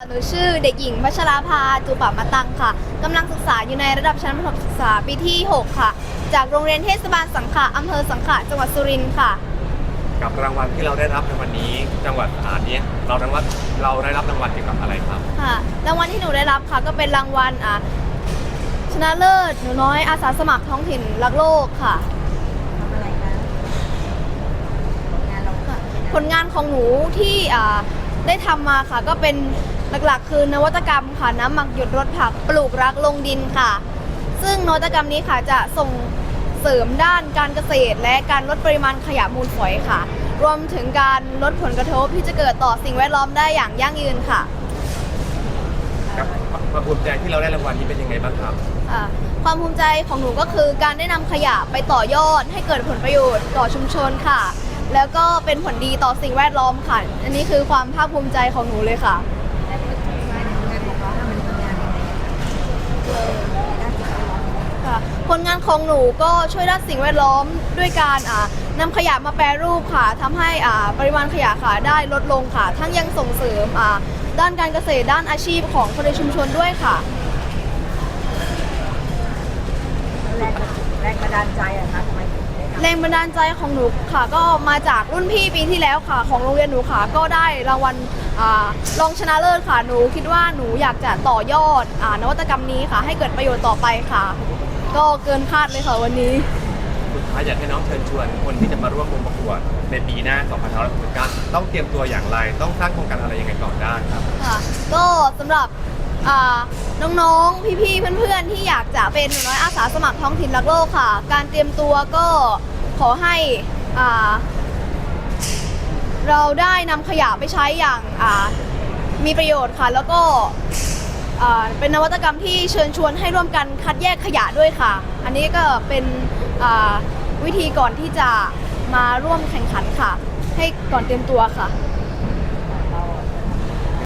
หนูชื่อเด็กหญิงพัชราภาจูปะมะตังค่ะกำลังศึกษาอยู่ในระดับชั้นประถมศึกษาปีที่ 6 ค่ะ จากโรงเรียนเทศบาลสังขะอำเภอสังขะจังหวัดสุรินทร์ค่ะ กับรางวัลที่เราได้รับในวันนี้จังหวัดอ่านนี้เราได้รับเราได้รับรางวัลเกี่ยวกับอะไรครับค่ะ รางวัลที่หนูได้รับค่ะก็เป็นรางวัลอะชนะเลิศหนูน้อยอาสาสมัครท้องถิ่นรักโลกค่ะ ทำอะไรคะงานเราค่ะผลงานของหนูที่อ่าได้ทำมาค่ะก็เป็น หลักๆ คือนวัตกรรมค่ะน้ำหมักหยุดรดผักปลูกรักลงดินค่ะ ซึ่งนวัตกรรมนี้ค่ะจะส่งเสริมด้านการเกษตร และการลดปริมาณขยะมูลฝอยค่ะ รวมถึงการลดผลกระทบที่จะเกิดต่อสิ่งแวดล้อมได้อย่างยั่งยืนค่ะกับความภูมิใจที่เราได้รางวัลนี้เป็นยังไงบ้างครับอ่าความภูมิใจของหนูก็คือการได้นำขยะไปต่อยอด ให้เกิดผลประโยชน์ต่อชุมชนค่ะ แล้วก็เป็นผลดีต่อสิ่งแวดล้อมค่ะ อันนี้คือความภาคภูมิใจของหนูเลยค่ะ งานงานของเราทำเป็นผลงานยังไงด้านสิ่งแวดล้อม ค่ะ ผลงานของหนูก็ช่วยด้านสิ่งแวดล้อมด้วยการอ่านำขยะมาแปรรูปค่ะทำให้อ่าปริมาณขยะค่ะได้ลดลงค่ะ ทั้งยังส่งเสริมอ่าด้านการเกษตรด้านอาชีพของคนในชุมชนด้วยค่ะแรงแรงบันดาลใจอะคะทำไมถึงได้ทำแรงบันดาลใจของหนูค่ะ ก็มาจากรุ่นพี่ปีที่แล้วค่ะ ของโรงเรียนหนูค่ะ ก็ได้รางวัลอารองชนะเลิศค่ะหนูคิดว่าหนูอยากจะต่อยอดอานวัตกรรมนี้ค่ะ ให้เกิดประโยชน์ต่อไปค่ะ ก็เกินคาดเลยค่ะวันนี้ สุดท้ายอยากให้น้องเชิญชวนคนที่จะมาร่วมวงประกวดในปีหน้า2569ต้องเตรียมตัวอย่างไร ต้องสร้างโครงการอะไรยังไงก่อนได้ครับ ค่ะก็สำหรับอ่าน้องๆ พี่ๆ เพื่อนๆ ที่อยากจะเป็นหนูน้อยอาสาสมัครท้องถิ่นรักโลกค่ะ การเตรียมตัวก็ขอให้อ่าเราได้นำขยะไปใช้อย่างอ่ามีประโยชน์ค่ะ แล้วก็ อ่าเป็นนวัตกรรมที่เชิญชวนให้ร่วมกันคัดแยกขยะด้วยค่ะ อันนี้ก็เป็นอ่าวิธีก่อนที่จะมาร่วมแข่งขันค่ะ ให้ก่อนเตรียมตัวค่ะ